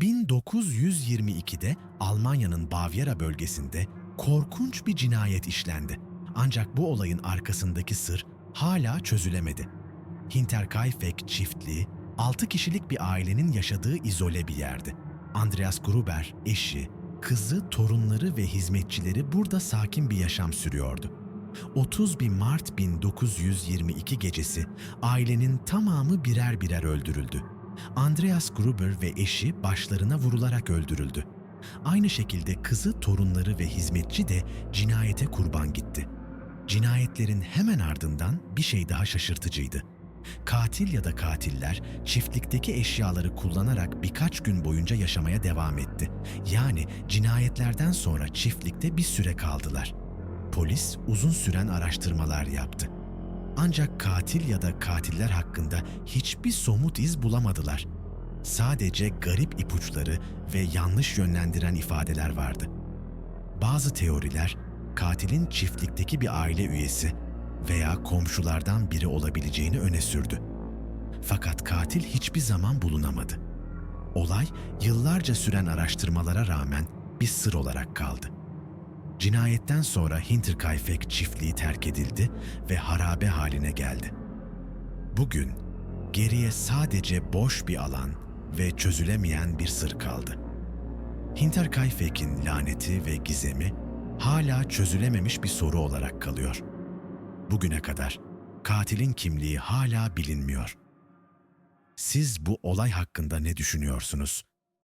1922'de Almanya'nın Bavyera bölgesinde korkunç bir cinayet işlendi. Ancak bu olayın arkasındaki sır hala çözülemedi. Hinterkaifeck çiftliği, 6 kişilik bir ailenin yaşadığı izole bir yerdi. Andreas Gruber, eşi, kızı, torunları ve hizmetçileri burada sakin bir yaşam sürüyordu. 31 Mart 1922 gecesi ailenin tamamı birer birer öldürüldü. Andreas Gruber ve eşi başlarına vurularak öldürüldü. Aynı şekilde kızı, torunları ve hizmetçi de cinayete kurban gitti. Cinayetlerin hemen ardından bir şey daha şaşırtıcıydı. Katil ya da katiller çiftlikteki eşyaları kullanarak birkaç gün boyunca yaşamaya devam etti. Yani cinayetlerden sonra çiftlikte bir süre kaldılar. Polis uzun süren araştırmalar yaptı. Ancak katil ya da katiller hakkında hiçbir somut iz bulamadılar. Sadece garip ipuçları ve yanlış yönlendiren ifadeler vardı. Bazı teoriler katilin çiftlikteki bir aile üyesi veya komşulardan biri olabileceğini öne sürdü. Fakat katil hiçbir zaman bulunamadı. Olay yıllarca süren araştırmalara rağmen bir sır olarak kaldı. Cinayetten sonra Hinterkaifeck çiftliği terk edildi ve harabe haline geldi. Bugün geriye sadece boş bir alan ve çözülemeyen bir sır kaldı. Hinterkaifeck'in laneti ve gizemi hala çözülememiş bir soru olarak kalıyor. Bugüne kadar katilin kimliği hala bilinmiyor. Siz bu olay hakkında ne düşünüyorsunuz?